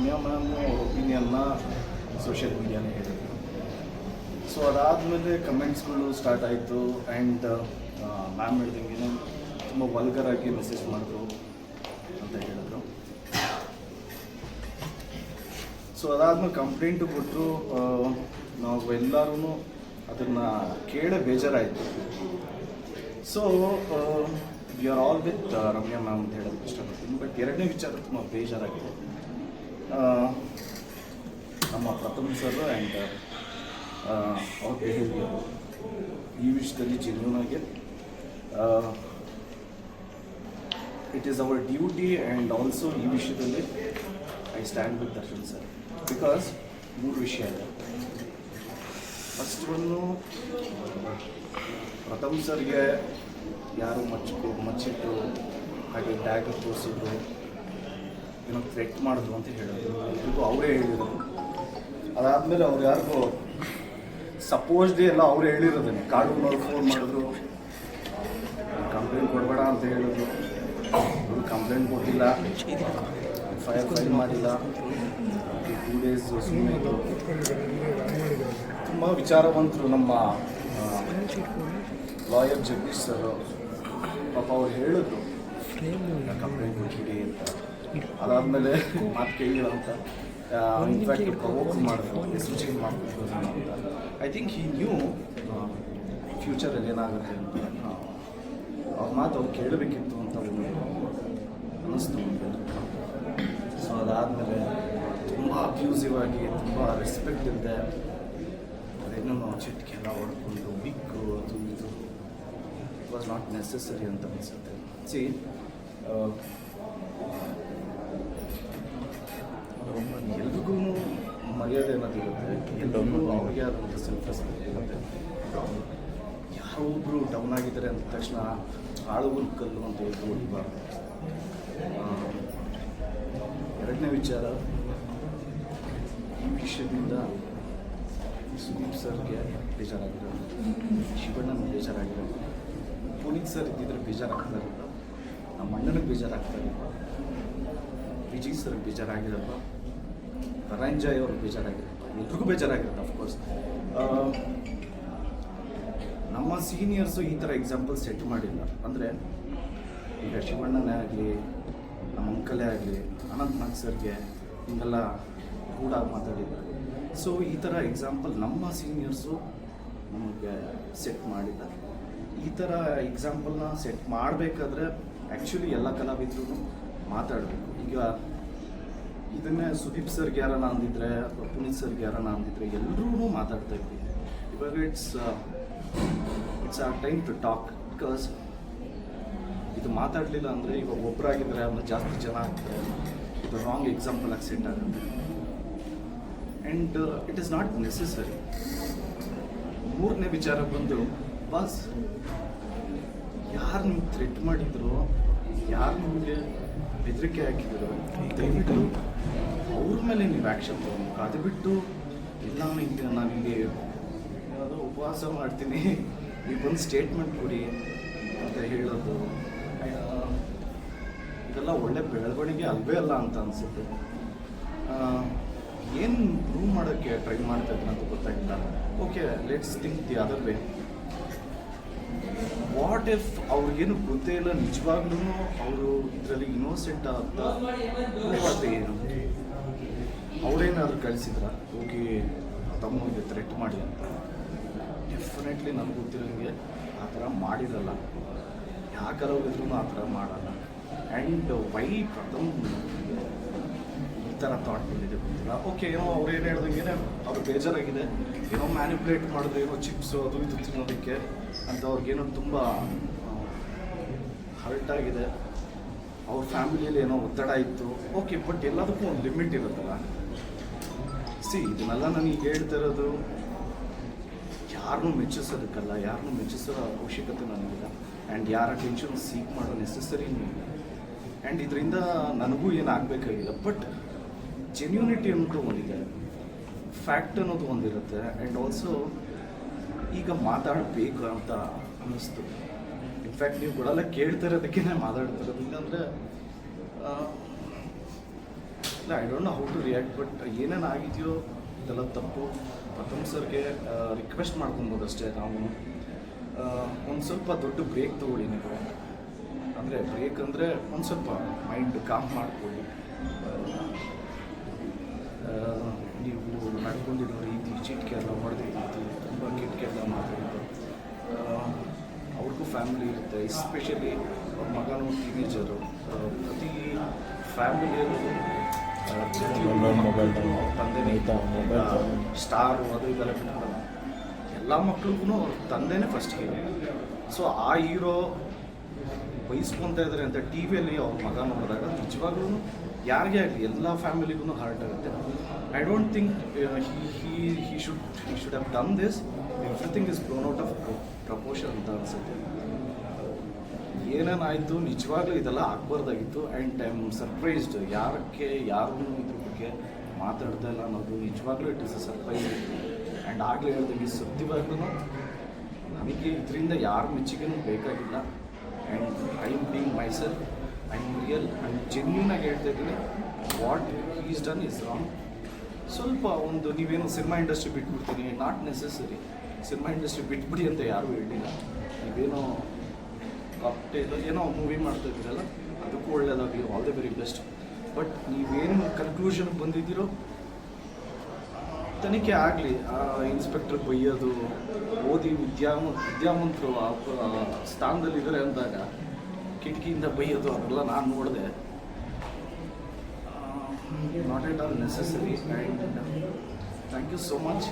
Ramya ma'am ಒಪಿನಿಯನ್ನ social ಮೀಡಿಯಾನೇ ಹೇಳಿದ್ರು. ಸೊ ಅದಾದಮೇಲೆ ಕಮೆಂಟ್ಸ್ಗಳು ಸ್ಟಾರ್ಟ್ ಆಯಿತು ಆ್ಯಂಡ್ ಮ್ಯಾಮ್ ಹೇಳ್ದಂಗೆ ತುಂಬ ವಲ್ಗರಾಗಿ ಮೆಸೇಜ್ ಮಾಡಿದ್ರು ಅಂತ ಹೇಳಿದ್ರು. ಸೊ ಅದಾದ್ಮೇಲೆ ಕಂಪ್ಲೇಂಟು ಕೊಟ್ಟರು ನಾವು ಎಲ್ಲರೂ ಅದನ್ನು ಕೇಳೇ ಬೇಜಾರಾಯಿತು. So we are all with Ramya ma'am ಅಂತ ಹೇಳೋದಕ್ಕೆ ಇಷ್ಟಪಡ್ತೀನಿ. ಬಟ್ ಎರಡನೇ ವಿಚಾರ ತುಂಬ ಬೇಜಾರಾಗಿದೆ. ನಮ್ಮ ಪ್ರಥಮ್ ಸರ್ ಆ್ಯಂಡ್ ಅವ್ರ ಬಿಹೇವಿಯರ್ ಈ ವಿಷಯದಲ್ಲಿ genuine it is our duty and also ಈ ವಿಷಯದಲ್ಲಿ I stand with Darshan sir because ಮೂರು ವಿಷಯ ಇದೆ. ಫಸ್ಟ್ ಒಂದು ಪ್ರಥಮ್ ಸರ್ಗೆ ಯಾರು ಮಚ್ಚಿಟ್ಟು ಮಚ್ಚಿಟ್ಟು, ಹಾಗೆ ಟ್ಯಾಗ್ ತೋರಿಸಿದ್ರು. ಏನೋ ಥ್ರೆಟ್ ಮಾಡಿದ್ರು ಅಂತ ಹೇಳಿದ್ರು. ಎಲ್ರಿಗೂ ಅವರೇ ಹೇಳಿದರು. ಅದಾದಮೇಲೆ ಅವ್ರು ಯಾರಿಗೂ ಸಪೋಸ್ಡ್ ಎಲ್ಲ ಅವ್ರು ಹೇಳಿರೋದನ್ನೇ ಕಾಡುನವ್ರು ಫೋನ್ ಮಾಡಿದ್ರು. ಕಂಪ್ಲೇಂಟ್ ಕೊಡಬೇಡ ಅಂತ ಹೇಳಿದ್ರು. ಅವರು ಕಂಪ್ಲೇಂಟ್ ಕೊಟ್ಟಿಲ್ಲ. ಫೈರ್ ಫೈಲ್ ಮಾಡಿಲ್ಲ. ಟೂ ಡೇಸ್ ಸುಮ್ಮನೆ ತುಂಬ ವಿಚಾರವಂತರು ನಮ್ಮ ಲಾಯರ್ ಜಗದೀಶ್ ಸರ್ ಪಾಪ ಅವ್ರು ಹೇಳಿದ್ರು. ಕಂಪ್ಲೇಂಟ್ ಕೊಟ್ಬಿಡಿ ಅಂತ. ಅದಾದಮೇಲೆ ಮಾತು ಕೇಳಿಲ್ಲ ಅಂತ ಇನ್ಫ್ಯಾಕ್ಟ್ ಪ್ರವೋಕ್ ಮಾಡಿದ್ರು ಡಿಸಿಷನ್ ಮಾಡ್ಬಿಟ್ಟು ಅಂತ. ಐ ಥಿಂಕ್ ಈ ನ್ಯೂ ಫ್ಯೂಚರಲ್ಲಿ ಏನಾಗುತ್ತೆ ಅಂತ. ಅವ್ರ ಮಾತು ಅವ್ರು ಕೇಳಬೇಕಿತ್ತು ಅಂತ ಒಂದು ಅನ್ನಿಸ್ತು ಸೊ ಅದಾದಮೇಲೆ ತುಂಬ ಅಬ್ಯೂಸಿವ್ ಆಗಿ ತುಂಬ ರೆಸ್ಪೆಕ್ಟ್ ಇಲ್ಲದೆ ಅದೇನೋ ಚಿಟ್ಕೆಲ್ಲ ಹೊಡ್ಕೊಂಡು ಬಿಕ್ಕು ಅದು ಇದು. ಇಟ್ ವಾಸ್ ನಾಟ್ ನೆಸೆಸರಿ ಅಂತ ಅನಿಸುತ್ತೆ. ಸಿ ಎಲ್ರಿಗೂ ಮರ್ಯಾದೆ ಅನ್ನೋದಿರುತ್ತೆ ಎಲ್ಲರಿಗೂ ಅವ್ರಿಗೆ ಆದಂಥ ಸೆಲ್ಫ್ ರೆಸ್ಪೆಕ್ಟ್ ಇರುತ್ತೆ. ಯಾರೋ ಒಬ್ಬರು ಡೌನ್ ಆಗಿದ್ದಾರೆ ಅಂದ ತಕ್ಷಣ ಆಳುಗಳು ಕಲ್ಲು ಅಂತ ಹೇಳಿ ಹೊಡಿಬಾರ್ದು ಎರಡನೇ ವಿಚಾರ ಈ ವಿಷಯದಿಂದ ಸುದೀಪ್ ಸರ್ಗೆ ಬೇಜಾರಾಗಿರೋ ಶಿವಣ್ಣನ ಬೇಜಾರಾಗಿರೋ ಪುನೀತ್ ಸರ್ ಇದ್ದಿದ್ರೆ ಬೇಜಾರಾಗ್ತಾ ಇರಲ್ಲ ನಮ್ಮ ಅಣ್ಣನಿಗೆ ಬೇಜಾರಾಗ್ತಾ ಇರಲಿಲ್ಲ ವಿಜಯ್ ಸರ್ ಬೇಜಾರಾಗಿರಲ್ಲ ಧನಂಜಯ್ ಅವರು ಬೇಜಾರಾಗಿರುತ್ತೆ. ಎಲ್ರಿಗೂ ಬೇಜಾರಾಗಿರುತ್ತೆ ಅಫ್ಕೋರ್ಸ್ ನಮ್ಮ ಸೀನಿಯರ್ಸು ಈ ಥರ ಎಕ್ಸಾಂಪಲ್ ಸೆಟ್ ಮಾಡಿಲ್ಲ. ಅಂದರೆ ಈಗ ಶಿವಣ್ಣನೇ ಆಗಲಿ, ನಮ್ಮ ಅಂಕಲೇ ಆಗಲಿ, ಅನಂತ್ ನಾಗ್ ಸರ್ಗೆ ಹಿಂಗೆಲ್ಲ ಕೂಡ ಮಾತಾಡಿದ್ದಾರೆ ಸೊ ಈ ಥರ ಎಕ್ಸಾಂಪಲ್ ನಮ್ಮ ಸೀನಿಯರ್ಸು ನಮಗೆ ಸೆಟ್ ಮಾಡಿದ್ದಾರೆ ಈ ಥರ ಎಕ್ಸಾಂಪಲ್ನ ಸೆಟ್ ಮಾಡಬೇಕಾದ್ರೆ ಆ್ಯಕ್ಚುಲಿ ಎಲ್ಲ ಕಲಾವಿದ್ರು ಮಾತಾಡಬೇಕು. ಈಗ ಇದನ್ನೇ ಸುದೀಪ್ ಸರ್ಗೆ ಯಾರನ್ನ ಅಂದಿದ್ರೆ ಅಥವಾ ಪುನೀತ್ ಸರ್ಗೆ ಯಾರನ್ನ ಅಂದಿದ್ರೆ ಎಲ್ಲರೂ ಮಾತಾಡ್ತಾ ಇದ್ವಿ. ಇವಾಗ it's it's our time to talk because ಇದು ಮಾತಾಡಲಿಲ್ಲ ಅಂದರೆ ಇವಾಗ ಒಬ್ಬರಾಗಿದ್ದರೆ ಅಂದ್ರೆ ಜಾಸ್ತಿ ಜನ ಆಗ್ತಾರೆ. ಇದು ರಾಂಗ್ ಎಕ್ಸಾಂಪಲ್ ಆಗಿ ಆಗುತ್ತೆ. And it is not necessary ಮೂರನೇ ವಿಚಾರ ಬಂದು, ಬಸ್, ಯಾರು ನಿಮ್ಗೆ ಥ್ರೆಟ್ ಮಾಡಿದ್ರು? ಯಾರು ನಿಮಗೆ ಬೆದರಿಕೆ ಹಾಕಿದ್ರು? ದಯವಿಟ್ಟು ಅವ್ರ ಮೇಲೆ ನೀವು ಆ್ಯಕ್ಷನ್ ತಗೋಬೇಕು ಅದು ಬಿಟ್ಟು ಇಲ್ಲ ನಾನು ಇಲ್ಲಿ ಯಾವುದೋ ಉಪವಾಸ ಮಾಡ್ತೀನಿ. ನೀವು ಒಂದು ಸ್ಟೇಟ್ಮೆಂಟ್ ಕೊಡಿ ಅಂತ ಹೇಳೋದು. ಇದೆಲ್ಲ ಒಳ್ಳೆ ಬೆಳವಣಿಗೆ ಅಲ್ವೇ ಅಲ್ಲ ಅಂತ ಅನಿಸುತ್ತೆ. ಏನು ಪ್ರೂವ್ ಮಾಡೋಕ್ಕೆ ಟ್ರೈ ಮಾಡ್ತಾ ಅಂತ ಗೊತ್ತಾಗಿಲ್ಲ okay let's think the other way what if ಅವ್ರಿಗೇನು ಗೊತ್ತೇ ಇಲ್ಲ ನಿಜವಾಗ್ಲೂ ಅವರು ಇದರಲ್ಲಿ ಇನ್ನೋಸೆಂಟ್ ಅಂತ ಏನು? ಅವರೇನಾದ್ರು ಕಳಿಸಿದ್ರ? ಹೋಗಿ ತಮ್ಮನಿಗೆ ಥ್ರೆಟ್ ಮಾಡಿ ಅಂತ. ಡೆಫಿನೆಟ್ಲಿ ನನಗೆ ಗೊತ್ತಿರೋಂಗೆ ಆ ಥರ ಮಾಡಿರಲ್ಲ. ಯಾಕಾರ ಹೋಗಿದ್ರು ಆ ಥರ ಮಾಡಲ್ಲ. ಆ್ಯಂಡ್ ವೈ ಪ್ರಥಮ್ ಥರ ಥಾಟ್ ಬಂದಿದೆ. ಗೊತ್ತಿಲ್ಲ ಓಕೆ ಏನೋ ಅವ್ರು ಏನು ಹೇಳ್ದಂಗೆ ಅವ್ರು ಬೇಜಾರಾಗಿದೆ. ಏನೋ ಮ್ಯಾನಿಪುಲೇಟ್ ಮಾಡಿದ್ರೆ ಏನೋ ಚಿಪ್ಸು ಅದು ಇದು ತಿನ್ನೋದಕ್ಕೆ ಅಂತ ಅವ್ರಿಗೇನೋ ತುಂಬ ಹರ್ಟ್ ಆಗಿದೆ. ಅವ್ರ ಫ್ಯಾಮಿಲಿಯಲ್ಲಿ ಏನೋ ಒತ್ತಡ ಇತ್ತು. ಓಕೆ ಬಟ್ ಎಲ್ಲದಕ್ಕೂ ಒಂದು ಲಿಮಿಟ್ ಇರುತ್ತಲ್ಲ. ಸಿ ಇದನ್ನೆಲ್ಲ ನನಗೆ ಹೇಳ್ತಾ ಇರೋದು ಯಾರನ್ನೂ ಮೆಚ್ಚಿಸೋದಕ್ಕಲ್ಲ ಯಾರನ್ನೂ ಮೆಚ್ಚಿಸೋ ಅವಶ್ಯಕತೆ ನನಗಿಲ್ಲ. ಆ್ಯಂಡ್ ಯಾರ ಟೆನ್ಷನ್ ಸೀಕ್ ಮಾಡೋ ನೆಸೆಸರಿನೂ ಇಲ್ಲ. ಆ್ಯಂಡ್ ಇದರಿಂದ ನನಗೂ ಏನು ಆಗಬೇಕಾಗಿಲ್ಲ ಬಟ್ ಜೆನ್ಯೂನಿಟಿ ಅನ್ನೋದು ಒಂದಿದೆ. ಫ್ಯಾಕ್ಟ್ ಅನ್ನೋದು ಒಂದಿರುತ್ತೆ. ಆ್ಯಂಡ್ ಆಲ್ಸೋ ಈಗ ಮಾತಾಡಬೇಕು ಅಂತ ಅನ್ನಿಸ್ತು. ಇನ್ಫ್ಯಾಕ್ಟ್ ನೀವು ಕೊಡಲ್ಲ ಕೇಳ್ತಾ ಇರೋದಕ್ಕೆ ಮಾತಾಡ್ತಿರೋದು ಇಲ್ಲಾಂದರೆ ಇಲ್ಲ I don't know how to react but ಏನೇನು ಆಗಿದೆಯೋ, ಇದೆಲ್ಲ ತಪ್ಪು. ಪ್ರಥಮ್ ಸರ್ಗೆ ರಿಕ್ವೆಸ್ಟ್ ಮಾಡ್ಕೊಬೋದು ಅಷ್ಟೇ ನಾವು ಒಂದು ಸ್ವಲ್ಪ ದೊಡ್ಡ ಬ್ರೇಕ್ ತೊಗೊಳ್ಳಿ ನೀವು. ಅಂದರೆ ಬ್ರೇಕ್ ಅಂದರೆ ಒಂದು ಸ್ವಲ್ಪ ಮೈಂಡ್ ಕಾಮ್ ಮಾಡ್ಕೊಳ್ಳಿ. ನೀವು ನಡ್ಕೊಂಡಿರೋ ರೀತಿ ಚಿಟ್ಕೆ ಎಲ್ಲ ಹೊಡೆದಿದ್ದು ತುಂಬ ಕಿಟಕಿ ಎಲ್ಲ ಮಾಡಿದ್ದು ಅವ್ರಿಗೂ ಫ್ಯಾಮಿಲಿ ಇರುತ್ತೆ ಎಸ್ಪೆಷಲಿ ಅವ್ರ ಮಗನೂ ಟೀನೇಜರು ಪ್ರತಿ ಫ್ಯಾಮಿಲಿಯಲ್ಲೂ ತಂದೆ. ಸ್ಟಾರು ಅದು ಇದೆಲ್ಲ ಬಿಟ್ಬಿಡಲ್ಲ ಎಲ್ಲ ಮಕ್ಳಿಗೂ ಅವ್ರ ತಂದೆನೇ ಫಸ್ಟ್ ಹೀರೋ ಸೊ ಆ ಹೀರೋ ಬಯಸ್ಕೊತಾ ಇದ್ದಾರೆ ಅಂತ ಟಿ ವಿಯಲ್ಲಿ ಅವ್ರ ಮಗ ನೋಡಿದಾಗ ನಿಜವಾಗ್ಲೂ ಯಾರಿಗೇ ಆಗಲಿ, ಎಲ್ಲ ಫ್ಯಾಮಿಲಿಗೂ ಹಾರ್ಟ್ ಆಗುತ್ತೆ. I don't think he he should he should have done this everything is grown out of proportion ಅಂತ ಅನಿಸುತ್ತೆ. ಏನೇನಾಯಿತು? ನಿಜವಾಗ್ಲೂ ಇದೆಲ್ಲ ಆಗ್ಬಾರ್ದಾಗಿತ್ತು. ಆ್ಯಂಡ್ ಐ ಆಮ್ ಸರ್ಪ್ರೈಸ್ಡ್ ಯಾರಕ್ಕೆ ಯಾರೂ ಇದ್ರ ಬಗ್ಗೆ ಮಾತಾಡ್ತಾ ಇಲ್ಲ ಅನ್ನೋದು ನಿಜವಾಗ್ಲೂ it is a surprise and ಆಗಲೇ ಹೇಳ್ದಂಗೆ ಸತ್ಯವಾಗ್ಲೂ ನನಗೆ ಇದರಿಂದ ಯಾರ ಮೆಚ್ಚುಗೆನೂ ಬೇಕಾಗಿಲ್ಲ. And I am being my real and genuine ಆಗಿ ಹೇಳ್ತಾ ಇದ್ದೀನಿ what is done is wrong ಸ್ವಲ್ಪ ಒಂದು ನೀವೇನು ಸಿನಿಮಾ ಇಂಡಸ್ಟ್ರಿ ಬಿಟ್ಬಿಡ್ತೀನಿ ನಾಟ್ ನೆಸೆಸರಿ ಸಿನಿಮಾ ಇಂಡಸ್ಟ್ರಿ ಬಿಟ್ಬಿಡಿ ಅಂತ ಯಾರೂ ಹೇಳಿಲ್ಲ. ನೀವೇನೋ ಕಾಪ್ಟೇಲ್ ಏನೋ ಮೂವಿ ಮಾಡ್ತಾ ಇದ್ದೀರಲ್ಲ, ಅದಕ್ಕೂ ಒಳ್ಳೇದಾಗಲಿ all the very best but ನೀವೇನು ಕನ್ಕ್ಲೂಷನ್ಗೆ ಬಂದಿದ್ದೀರೋ, ತನಿಖೆ ಆಗಲಿ. ಆ ಇನ್ಸ್ಪೆಕ್ಟರ್ ಬೈಯೋದು, ಓದಿ ವಿದ್ಯಾಮ ವಿದ್ಯಾವಂತರು ಆ, ಸ್ಥಾನದಲ್ಲಿದ್ದಾರೆ ಅಂದಾಗ ಕಿಟಕಿಯಿಂದ ಬೈಯೋದು ಅದೆಲ್ಲ ನಾನು ನೋಡಿದೆ. Not at all necessary and thank you so much